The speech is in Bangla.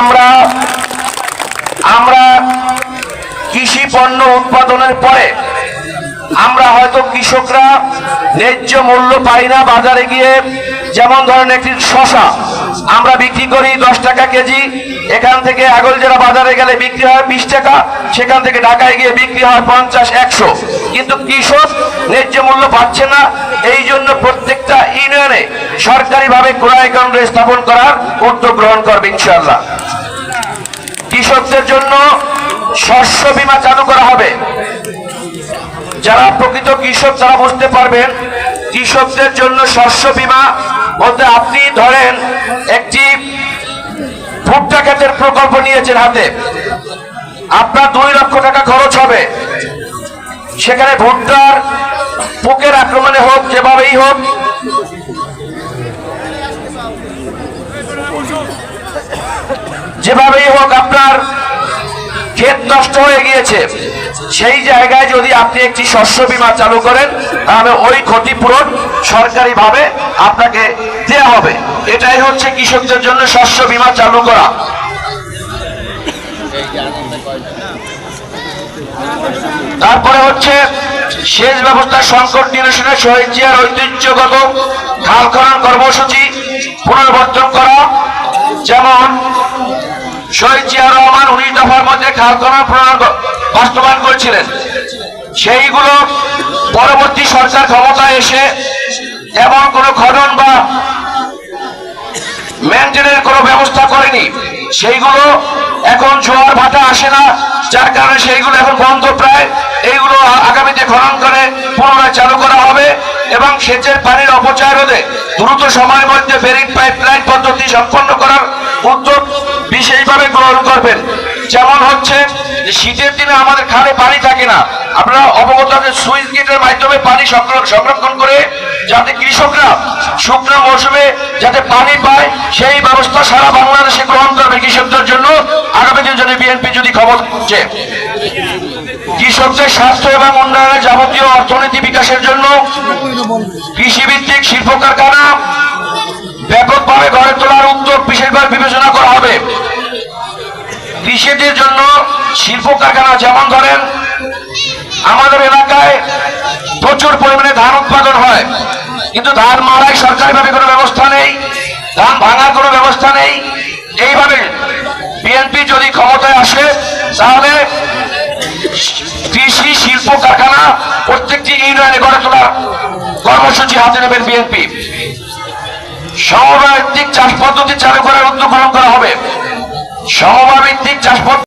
আমরা আমরা কৃষি পণ্য উৎপাদনের পরে আমরা হয়তো কৃষকরা ন্যায্য মূল্য পাই না বাজারে গিয়ে। যেমন ধরেন একটি শশা, আমরা বিক্রি করি দশ টাকা কেজি, এখান থেকে আগলজেরা বাজারে গেলে বিক্রি হয় বিশ টাকা, সেখান থেকে ঢাকায় গিয়ে বিক্রি হয় পঞ্চাশ, একশো। কিন্তু কৃষক ন্যায্য মূল্য পাচ্ছে না এই জন্য প্রত্যেকটা ইউনিয়নে সরকারিভাবে ক্রয় কেন্দ্র স্থাপন করার উদ্যোগ গ্রহণ করবে ইনশাআল্লাহ। কৃষকদের জন্য শস্য বীমা চালু করা হবে। যারা প্রকৃত কৃষক তারা বুঝতে পারবেন, কৃষকদের জন্য শস্য বীমা বলতে আপনি ধরেন একটি ভুট্টা ক্ষেতের প্রকল্প নিয়েছেন হাতে। আপনার দুই লক্ষ টাকা খরচ হবে। সেখানে ভুট্টার পোকের আক্রমণে হোক, যেভাবেই হোক যেভাবেই হোক আপনার ক্ষেত নষ্ট হয়ে গিয়েছে, সেই জায়গায় যদি আপনি একটি শস্য বীমা চালু করেন, তাহলে ওই ক্ষতিপূরণ সরকারিভাবে আপনাকে দেওয়া হবে। এটাই হচ্ছে কৃষকদের জন্য শস্য বীমা চালু করা। তারপরে হচ্ছে সেচ ব্যবস্থার সংকট নিরসনে শহীদ জিয়ার ঐতিহ্যগত খাল খনন কর্মসূচি পুনর্বর্তন করা। যেমন, শহীদ জিয়া রহমান উনিশ দফার মধ্যে খাল খনন বাস্তবায়ন করেছিলেন। সেইগুলো পরবর্তী সরকার ক্ষমতায় এসে এমন কোনো খনন বা মেনটেনের কোনো ব্যবস্থা করেনি। সেইগুলো এখন জোয়ার ভাটা আসে না, যার কারণে সেইগুলো এখন বন্ধ প্রায় এইগুলো আগামীতে খনন করে পুনরায় চালু করা হবে এবং সেচের পানির অপচয় রোধে দ্রুত সময়ের মধ্যে বেরিং পাইপলাইন পদ্ধতি সম্পন্ন করার উদ্যোগ বিশেষভাবে গ্রহণ করবেন। যেমন হচ্ছে শীতের দিনে আমাদের খালে পানি থাকে না, আপনারা অবগত আছেন সুইচ গেটের মাধ্যমে পানি সংর- সংরক্ষণ করে যাতে কৃষকরা শুকনো মৌসুমে যাতে পানি পায়, সেই ব্যবস্থা সারা বাংলাদেশে গ্রহণ করবে কৃষকদের জন্য। আগামী দিন যদি বিএনপি যদি খবর হচ্ছে কৃষকদের স্বাস্থ্য এবং উন্নয়নের যাবতীয় অর্থনীতি বিকাশের জন্য কৃষিভিত্তিক শিল্প কারখানা ব্যাপকভাবে গড়ে তোলার উদ্যোগ বিশেষভাবে বিবেচনা করা হবে। কৃষিদের জন্য শিল্প কারখানা যেমন ধরেন, আমাদের এলাকায় প্রচুর পরিমাণে ধান উৎপাদন হয়, কিন্তু ধান মারাই সরকারিভাবে কোনো ব্যবস্থা নেই, ধান ভাঙার কোনো ব্যবস্থা নেই। এইভাবে বিএনপি যদি ক্ষমতায় আসে, তাহলে ইউনিয়নে গড়ে তোলা কর্মসূচি হাতে নেবেন বিএনপি সমবায় ভিত্তিক চাষ পদ্ধতি চালু করার উদ্যোগ গ্রহণ করা হবে। সমবায় চাষ পদ্ধতি